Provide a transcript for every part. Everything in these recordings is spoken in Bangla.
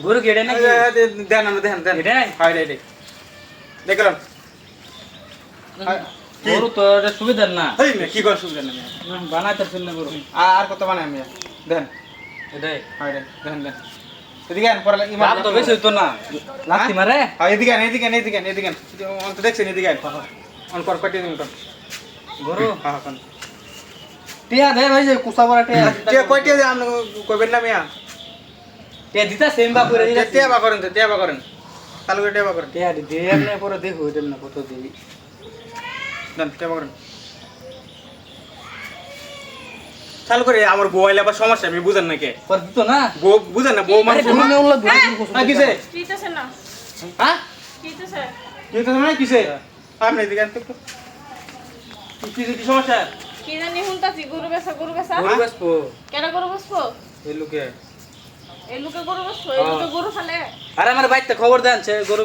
গরু কেটে নাকি দেন আমরা দেন দেন এটাই? হয় রে দেখলাম? গরু তো এটা সুবিধার না কি করে সুবিধা নেই বানাইতে পারছেন না গরু আর কত বানাই আমি দেন এটাই হয় রে দেন দেন এদিকে পরে দাম তো বেশি হইতো না লাত্তি মারে হ্যাঁ এদিকে এদিকে এদিকে এদিকে আন অন তো দেখছেন এদিকে অন কর কাটিয়ে দিন গরু হ্যাঁ টিয়া দে ভাই যে কুসা বড় টিয়া টিয়া কয়টিয়া যে আপনি কইবেন না মিয়া টিয়া দিতা সেম বা করে দিতা টিয়া বা করেন তো টিয়া বা করেন। চালু করে টিয়া বা করেন। টিয়া দি দিয়ে এমনি পরে দেখো এটা না কত দিবি দেন টিয়া বা করেন। চালু করে আমার বউ আইলে আবার সমস্যা আমি বুঝেন না কে। পরে দিত না? বউ বুঝেন না বউ মানুষ তুমি না উল্লা দূরে হ্যাঁ কিসে? কিতেছে না হ্যাঁ কিতেছে কিন্তু কিসে? আপনি এদিকে আন তো কি- কিসে কি সমস্যা? কি জানি হুনতাছি গরু বেচা। গরু কেন গরু বেচবো? এই লোকে। আরে আমার বাইতে খবর দেন সে গরু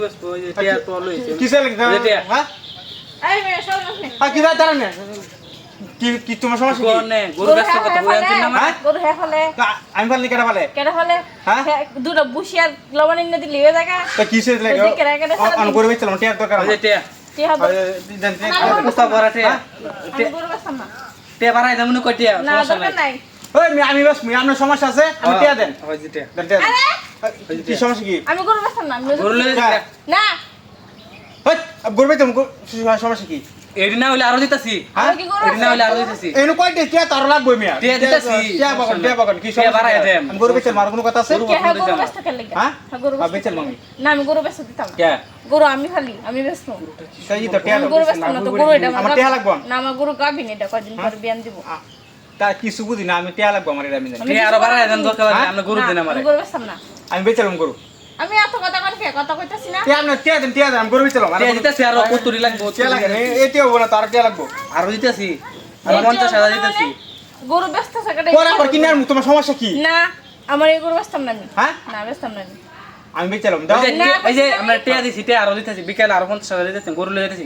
টিয়া তো লইছে। কিসে লাগে এই যে টিয়া। হ্যাঁ এই হ্যাঁ কি দাঁড়া না। কি কি তোমার সমস্যা কি? কোনে গরু বেচবো কত বই আনছেন না হ্যাঁ? গরু হে ফেলে আমি ফেলে হ্যাঁ? দুটো লবণ এনে দিলে হয়ে জায়গা তা কিসে লাগে। অন করে বেচলাম টিয়ার দরকার যে টিয়া। বড় গরু বাড়াই দাম কই টিয়া না দরকার নাই। ওই মি- আমি বাস মি- আপনার সমস্যা আছে আমি টিয়া দেন। ওই যে টিয়া। দেন টিয়া আরে! কি সমস্যা কি? আমি গরু বেচতাম না গরু। না। ওই গরবে তুমি সমস্যা কি? এডি না হইলে আরও দিতাছি। হ্যাঁ? আমি এডি না হইলে আরও দিতাছি। এনো কয়টা টিয়া? তার লাগবে মিয়া। টিয়া দিতাছি। টিয়া বাগান টিয়া বাগান কি সমস্যা? বাড়ায় দেন। আমি গরু বেচলাম আর কোনো কথা আছে? গরু কে হ্যাঁ গরু। বেচতে কেন লাগে হ্যাঁ? হ্যাঁ গরু হ্যাঁ, বেচলাম আমি। না আমি গরু বেচতে দিতাম কে? গরু আমি খালি আমি বেচবো। তাই তো টিয়া। গরু বেচতাম না তো গরু এটা আমার টিয়া লাগবে। না আমার গরু গাবিন এটা কয়দিন পরে বিয়ান দিব। তা কিছু বুঝি না আমি টিয়া লাগবে আমার আমি জানি। আরও বাড়াই দেন। দরকার হ্যাঁ? আমরা গরু দিন আমি আমারে। গরু বেচতাম না। আমি বেচলাম গরু। আমি এত কথা কন কে কথা কইতাছি না। টিয়া আপনার টিয়া দেন টিয়া দেন আমি গরু বেচলাম টিয়া আরও কতুরি লাগবো টিয়া লাগে এই টিয়া হব না তার টিয়া লাগবো। আরও দিতাছি আরও পঞ্চাশ হাজার দিতাছি। গরু বেচতেছে কেটে পরে আবার কিনে তোমার সমস্যা কি? না আমার এই গরু বেচতাম না আমি। হ্যাঁ? না বেচতাম না আমি। আমি বেচলাম দাও। এই যে- আমরা টিয়া দিছি টিয়া আরও দিতাছি বিকেলে আরও পঞ্চাশ হাজার গরু লয়ে দিতাছি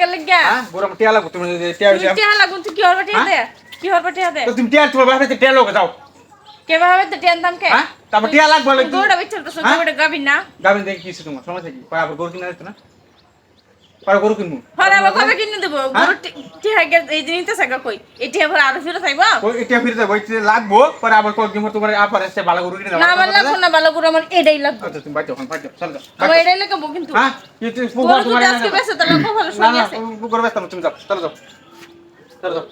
গেলে গিয়া হ্যাঁ? আমার টিয়া লাগবো তুমি টিয়া টিয়া লাগুন তুই কি হরবা টিয়া দে? কি হরবা টিয়া দে? তো তুমি টিয়া তোমার বাপে টিয়া লোকে যাও। কে ভাবে তো টিয়া দাম কে? হ্যাঁ? তারপর টিয়া লাগবে তুই গরুটা বেচতে তো হ্যাঁ? গরুটা গাবি না। গাবিন দেখি কিসে তোমার সমস্যা কি পরে আবার গরু কিনা না? পরে গরু কিনবো? হরে আবার কবে কিনে দেব? গরু টি- গে এই জিনিসটা সাগা কই? এই টিয়া ভরা আরও ফিরে চাইব? ওই এটা ফিরে যাব ওই লাগবো পরে আবার কয়েকদিন পর তোমার আবার এসে ভালো গরু কিনে না আমার লাগবো না ভালো গরু আমার এটাই লাগবে। আচ্ছা তুমি যাও আমার এটাই লাগবে কিন্তু। হ্যাঁ কি তুমি আজকে বেচে তাহলে খুব ভালো না আছে। গরু ব্যস্ত তুমি যাও চলো যাও। চলো যাও।